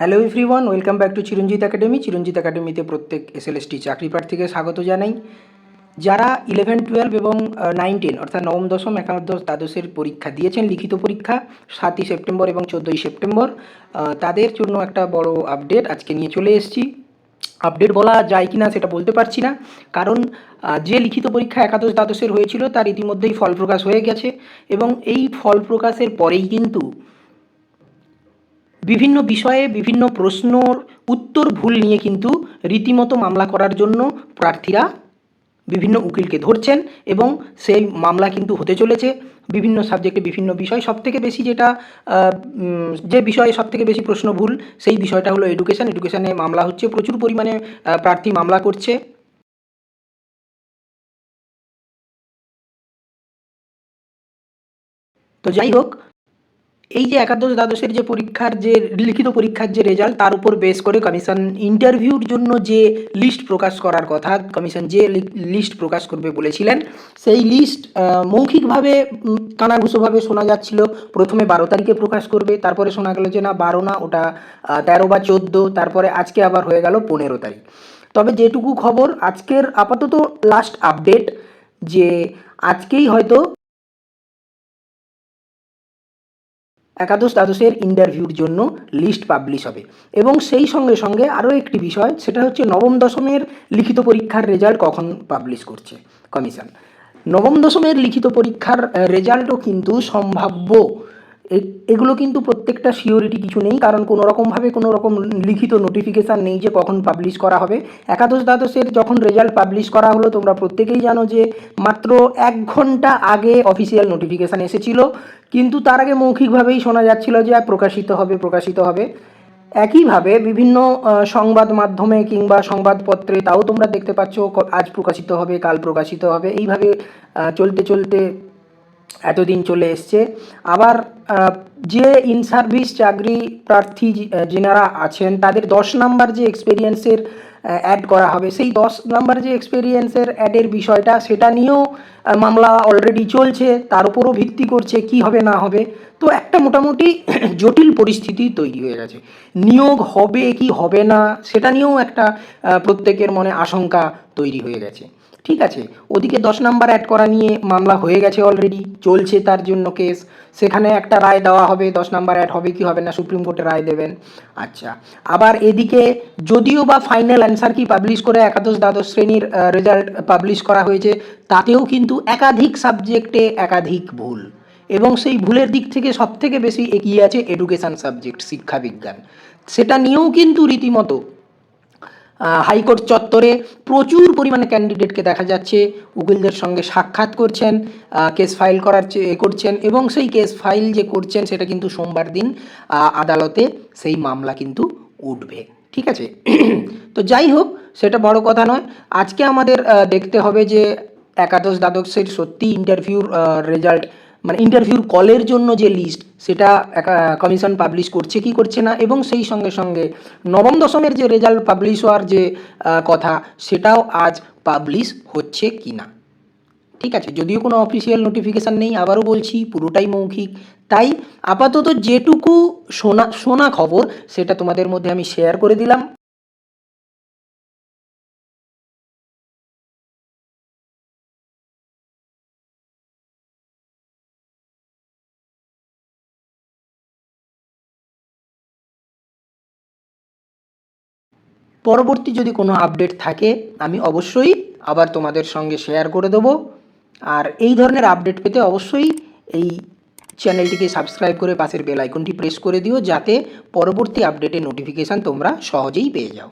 Hello everyone welcome back to Chiranjit academy Chiranjit একাডেমিতে প্রত্যেক SLST চাকরি প্রার্থীকে স্বাগত জানাই। যারা ইলেভেন টুয়েলভ এবং নাইন টেন অর্থাৎ নবম, দশম, একাদশ, দ্বাদশের পরীক্ষা দিয়েছেন, লিখিত পরীক্ষা, সাতই সেপ্টেম্বর এবং চোদ্দোই সেপ্টেম্বর তাদের জন্য একটা বড় আপডেট আজকে নিয়ে চলে এসেছি। আপডেট বলা যায় কি না সেটা বলতে পারছি না, কারণ যে লিখিত পরীক্ষা একাদশ, দ্বাদশের হয়েছিল, তার ইতিমধ্যেই ফল প্রকাশ হয়ে গেছে এবং এই ফল প্রকাশের পরেই কিন্তু বিভিন্ন বিষয়ে বিভিন্ন প্রশ্নর উত্তর ভুল নিয়ে কিন্তু রীতিমতো মামলা করার জন্য প্রার্থীরা বিভিন্ন উকিলকে ধরছেন এবং সেই মামলা কিন্তু হতে চলেছে। বিভিন্ন সাবজেক্টে বিভিন্ন বিষয়। সবথেকে বেশি যেটা যে বিষয়ে সবথেকে বেশি প্রশ্ন ভুল, সেই বিষয়টা হলো এডুকেশান এডুকেশনে মামলা হচ্ছে, প্রচুর পরিমাণে প্রার্থী মামলা করছে। তো যাই হোক এই যে একাদশ দ্বাদশের যে পরীক্ষার যে লিখিত পরীক্ষার যে রেজাল্ট তার উপর বেস করে কমিশন ইন্টারভিউর জন্য যে লিস্ট প্রকাশ করার কথা কমিশন যে লিস্ট প্রকাশ করবে বলেছিলেন, সেই লিস্ট মৌখিকভাবে কানাঘুষোভাবে শোনা যাচ্ছিল। প্রথমে বারো তারিখে প্রকাশ করবে, তারপরে শোনা গেল যে না, বারো না, ওটা তেরো বা চোদ্দ, তারপরে আজকে আবার হয়ে গেল পনেরো তারিখ। তবে যেটুকু খবর, আজকের আপাতত লাস্ট আপডেট যে আজকেই হয়তো একাদশ দ্বাদশের ইন্টারভিউর জন্য লিস্ট পাবলিশ হবে। এবং সেই সঙ্গে সঙ্গে আরও একটি বিষয়, সেটা হচ্ছে নবম দশমের লিখিত পরীক্ষার রেজাল্ট কখন পাবলিশ করছে কমিশন নবম দশমের লিখিত পরীক্ষার রেজাল্টও কিন্তু সম্ভাব্য। এগুলো কিন্তু প্রত্যেকটা সিওরিটি কিছু নেই, কারণ কোনো রকমভাবে কোনো রকম লিখিত নোটিফিকেশান নেই যে কখন পাবলিশ করা হবে। একাদশ দ্বাদশের যখন রেজাল্ট পাবলিশ করা হলো, তোমরা প্রত্যেকেই জানো যে মাত্র এক ঘণ্টা আগে অফিসিয়াল নোটিফিকেশান এসেছিল। কিন্তু তার আগে মৌখিকভাবেই শোনা যাচ্ছিল যে প্রকাশিত হবে প্রকাশিত হবে। একইভাবে বিভিন্ন সংবাদ মাধ্যমে কিংবা সংবাদপত্রে তাও তোমরা দেখতে পাচ্ছ আজ প্রকাশিত হবে, কাল প্রকাশিত হবে। এইভাবে চলতে চলতে এতদিন চলে এসছে। আবার যে ইন সার্ভিস চাকরি প্রার্থী যেনারা আছেন, তাদের দশ নাম্বার যে এক্সপেরিয়েন্সের অ্যাড করা হবে, সেই দশ নাম্বার যে এক্সপেরিয়েন্সের অ্যাডের বিষয়টা, সেটা নিয়েও মামলা অলরেডি চলছে, তার উপরও ভিত্তি করছে কি হবে, না হবে। তো একটা মোটামুটি জটিল পরিস্থিতি তৈরি হয়ে গেছে। নিয়োগ হবে কি হবে না, সেটা নিয়েও একটা প্রত্যেকের মনে আশঙ্কা তৈরি হয়ে গেছে। ঠিক আছে, ওদিকে দশ নাম্বার অ্যাড করা নিয়ে মামলা হয়ে গেছে অলরেডি চলছে তার জন্য কেস সেখানে একটা রায় দেওয়া হবে, দশ নাম্বার অ্যাড হবে কি হবে না, সুপ্রিম কোর্টে রায় দেবেন। আচ্ছা আবার এদিকে যদিও বা ফাইনাল অ্যান্সার কি পাবলিশ করে একাদশ দ্বাদশ শ্রেণির রেজাল্ট পাবলিশ করা হয়েছে, তাতেও কিন্তু একাধিক সাবজেক্টে একাধিক ভুল। এবং সেই ভুলের দিক থেকে সবথেকে বেশি এগিয়ে আছে এডুকেশন সাবজেক্ট শিক্ষাবিজ্ঞান। সেটা নিয়েও কিন্তু রীতিমতো হাইকোর্ট চত্বরে প্রচুর পরিমাণে ক্যান্ডিডেটকে দেখা যাচ্ছে। উকিলদের সঙ্গে সাক্ষাৎ করছেন কেস ফাইল করার এ করছেন এবং সেই কেস ফাইল যে করছেন সেটা কিন্তু সোমবার দিন আদালতে সেই মামলা কিন্তু উঠবে। ঠিক আছে? তো যাই হোক, সেটা বড় কথা নয়। আজকে আমাদের দেখতে হবে যে একাদশ দ্বাদশের সত্যি ইন্টারভিউর রেজাল্ট মানে ইন্টারভিউর কলের জন্য যে লিস্ট সেটা কমিশন পাবলিশ করছে কি করছে না, এবং সেই সঙ্গে সঙ্গে নবম দশমের যে রেজাল্ট পাবলিশ হওয়ার যে কথা, সেটাও আজ পাবলিশ হচ্ছে কি না। ঠিক আছে, যদিও কোনো অফিসিয়াল নোটিফিকেশান নেই, আবারও বলছি, পুরোটাই মৌখিক। তাই আপাতত যেটুকু শোনা শোনা খবর, সেটা তোমাদের মধ্যে আমি শেয়ার করে দিলাম। পরবর্তী যদি কোনো আপডেট থাকে, আমি অবশ্যই আবার তোমাদের সঙ্গে শেয়ার করে দেবো। আর এই ধরনের আপডেট পেতে অবশ্যই এই চ্যানেলটিকে সাবস্ক্রাইব করে পাশের বেল আইকনটি প্রেস করে দিও, যাতে পরবর্তী আপডেটের নোটিফিকেশান তোমরা সহজেই পেয়ে যাও।